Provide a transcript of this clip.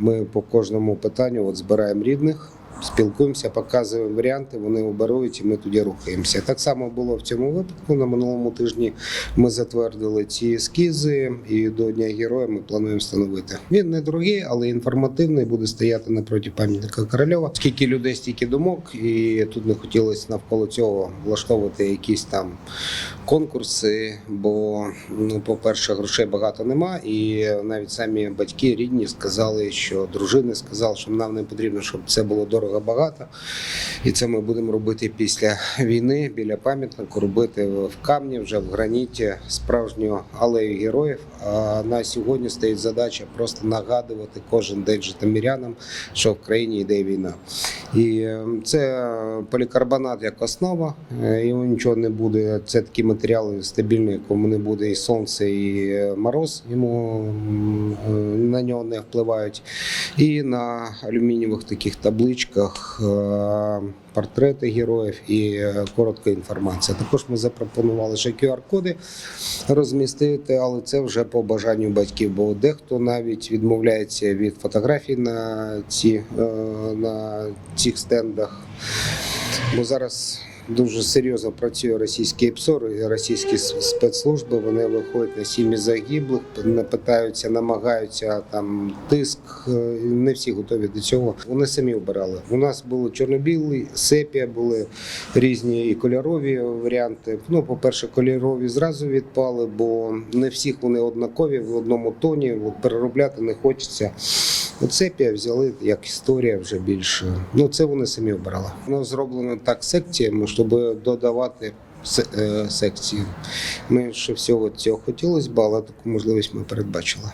Ми по кожному питанню от збираємо рідних. Спілкуємося, показуємо варіанти, вони обирають, і ми тоді рухаємося. Так само було в цьому випадку. На минулому тижні ми затвердили ці ескізи, і до Дня Героя ми плануємо встановити. Він не дорогий, але інформативний, буде стояти напроти пам'ятника Корольова. Скільки людей, стільки думок, і тут не хотілося навколо цього влаштовувати якісь там конкурси. Бо, ну, по-перше, грошей багато нема, і навіть самі батьки рідні сказали, що дружини сказали, що нам не потрібно, щоб це було дорого багато. І це ми будемо робити після війни біля пам'ятнику, робити в камні, вже в граніті справжню алею героїв. А на сьогодні стоїть задача просто нагадувати кожен день житомирянам, що в країні йде війна. І е, це полікарбонат як основа, е, йому нічого не буде. Це такі матеріали стабільні, якому не буде і сонце, і е, мороз, йому е, на нього не впливають. І на алюмінієвих таких табличках портрети героїв і коротка інформація. Також ми запропонували ще QR-коди розмістити, але це вже по бажанню батьків, бо дехто навіть відмовляється від фотографій на, ці, на цих стендах. Бо зараз дуже серйозно працює російський ПСОР і російські спецслужби. Вони виходять на сім'ї загиблих, питаються, намагаються там тиск. е, Не всі готові до цього. Вони самі обирали. У нас були чорно-білі, сепія, були різні і кольорові варіанти. Ну, по-перше, кольорові зразу відпали, бо не всіх вони однакові в одному тоні. Переробляти не хочеться. От сепія взяли як історія вже більше. Ну це вони самі обрали. Воно зроблено так секціями, щоб додавати е, секції. Ще всього цього хотілося б, але таку можливість ми передбачили.